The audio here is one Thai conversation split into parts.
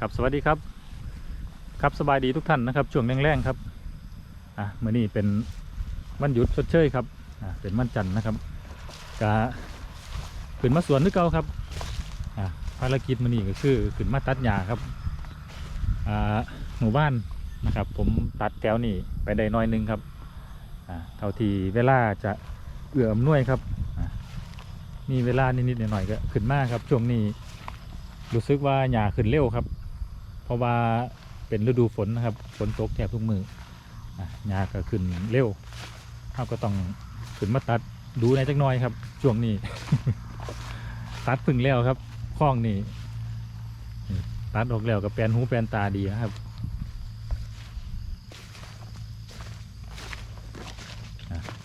ครับสวัสดีครับครับสบายดีทุกท่านนะครับ ช่วงแรงๆครับอะมื่อนี้เป็นวันหยุดชดเชยครับอะเป็นวันจันทร์นะครับกะขึ้นมาสวนนึกเก่าครับอะภารกิจมื่อนี้ก็คือขึ้นมาตัดหญ้าครับอ่าหมู่บ้านนะครับ ผมตัดแถวนี้ไปได้น้อยหนึงครับอ่าเท่าที่เวลาจะเอื้ออำนวยครับอะมีเวลานิดๆหน่อยๆก็ขึ้นมาครับช่วงนี้รู้สึกว่าหญ้าขึ้นเร็วครับ เพราะว่าเป็นฤดูฝนนะครับ ฝนตกแทบทุกมือหญ้าก็ขึ้นเร็วเราก็ต้องขึ้นมาตัดดูในจักน่อยครับ ช่วงนี้ ตัดพึ่งแล้วครับคล้องนี่ตัดออกแล้วก็แปลนหูแปลนตาดีนะครับ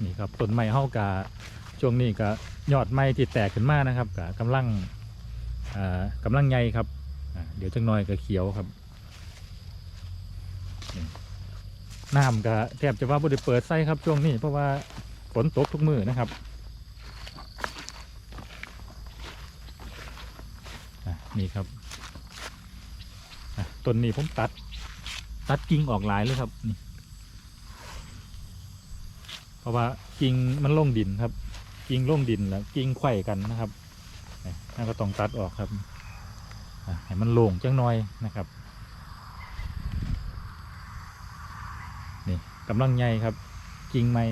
นี่ครับต้นไม้เฮากาช่วงนี้ก็ยอดไม้ที่แตกขึ้นมานะครับกกำลังอ่ากำลังใหญ่ครับ เดี๋ยวจังน้อยก็เขียวครับน้ำก็แทบจะว่าบ่ได้เปิดไส้ครับช่วงนี้เพราะว่าฝนตกทุกมือนะครับนี่ครับต้นนี้ผมตัด ตัดกิ่งออกหลายเลยครับนี่เพราะว่ากิ่งมันล่งดินครับ กิ่งล่งดินแล้วกิ่งไขว่กันนะครับนั่นก็ต้องตัดออกครับ ให้มันโล่งจังน้อยนะครับนี่กำลังใหญ่ครับกิ่งไม้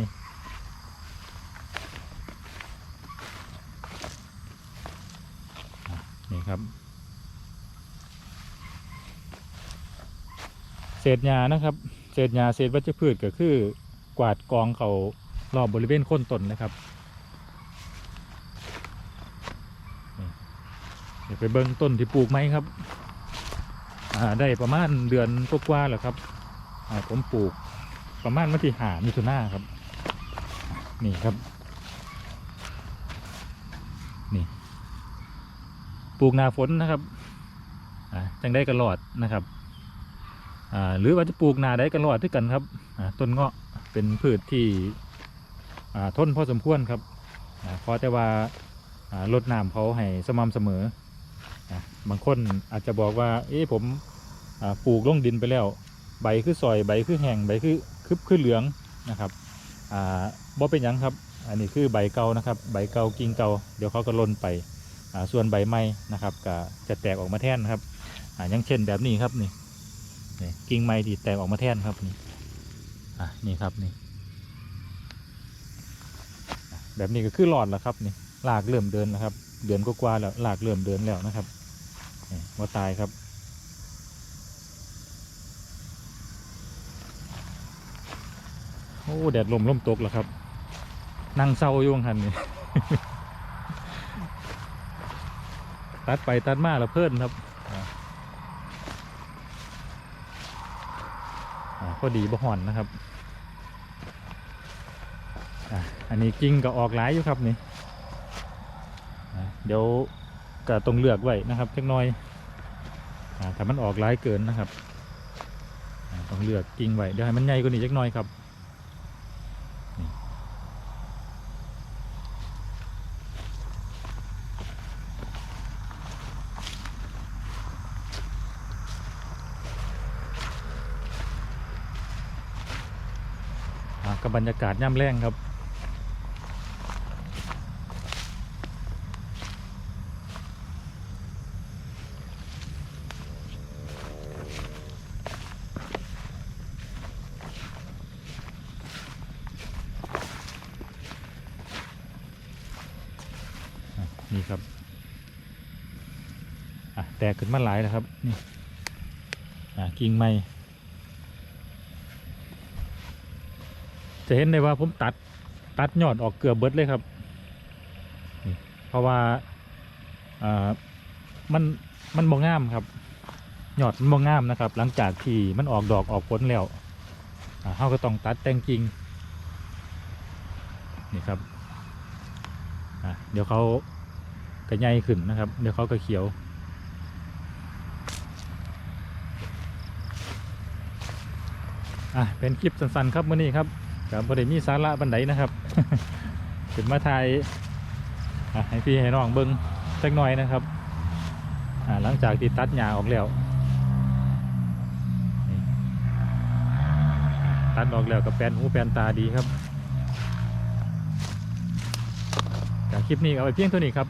นี่ครับ เศษหญ้านะครับ เศษหญ้าเศษวัชพืชก็คือกวาดกองเขารอบบริเวณโคนต้นนะครับ ดี๋ยวไปเบิ้งต้นที่ปลูกไหมครับได้ประมาณเดือนกว่าๆแล้วครับผมปลูกประมาณวันที่หามิถุนาครับ นี่ครับ นี่ ปลูกนาฝนนะครับจังได้กระหลอดนะครับหรือว่าจะปลูกนาได้กระหลอดด้วยกันครับต้นเงาะเป็นพืชที่ทนพอสมควรครับขอแต่ว่าลดน้ำเขาให้สม่ำเสมอ นะบางคนอาจจะบอกว่า เอ๊ะผมปลูกลงดินไปแล้ว ใบคือซอยใบคือแห้งใบคือคือคือเหลืองนะครับอ่าบ่เป็นยังครับ อันนี้คือใบเก่านะครับ ใบเก่ากิ่งเก่าเดี๋ยวเขาก็ล่นไปอ่าส่วนใบใหม่นะครับก็จะแตกออกมาแทนนะครับอ่าอย่างเช่นแบบนี้ครับนี่นี่กิ่งใหม่ที่แตกออกมาแทนครับนี่อะนี่ครับนี่แบบนี้ก็คือหลอดแล้วครับนี่ลากเริ่มเดินแล้วครับ เดือนก็กว่าแล้วลากเริ่มเดินแล้วนะครับ ว่าตายครับโอ้แดดลมลมตกแล้วครับ นั่งเศร้าอยู่หันนี่ตัดไปตัดมาแล้วเพิ่นครับอ่าอ่าพอดีบ่ห่อนนะครับอันนี้กิ่งก็ออกหลายอยู่ครับนี่เดี๋ยว ก็ต้องเลือกไว้นะครับเล็กน้อยอถ้ามันออกร้ายเกินนะครับต้องเลือกกิ่งไว้เดี๋ยวให้มันใหญ่กว่านี้เล็กน้อยครับนี่อ่ากับบรรยากาศย่ำแรงครับ อะ นี่ครับแตกขึ้นมาหลายแล้วครับนี่กิ่งไม้จะเห็นได้ว่าผมตัดตัดยอดออกเกือบเบิดเลยครับ เพราะว่าามันมันบ่งามครับยอดมันบ่งามนะครับ หลังจากที่มันออกดอกออกผลแล้วเราก็ต้องตัดแต่งกิ่งนี่ครับเดี๋ยวเขา ก็ใหญ่ขึ้นนะครับเดี๋ยวเขาก็เขียว อะเป็นคลิปสั้นๆครับเมื่อนี้ครับกับประเด็นมีสาระบันไดนะครับขึ้นมาถ่ายให้พี่ให้น้องเบิ้งสักหน่อยนะครับหลังจากที่ตัดหญ้าออกแล้วตัดออกแล้วกับแปลนหูแปลนตาดีครับจากคลิปนี้เอาไปเพียงเท่านี้ครับ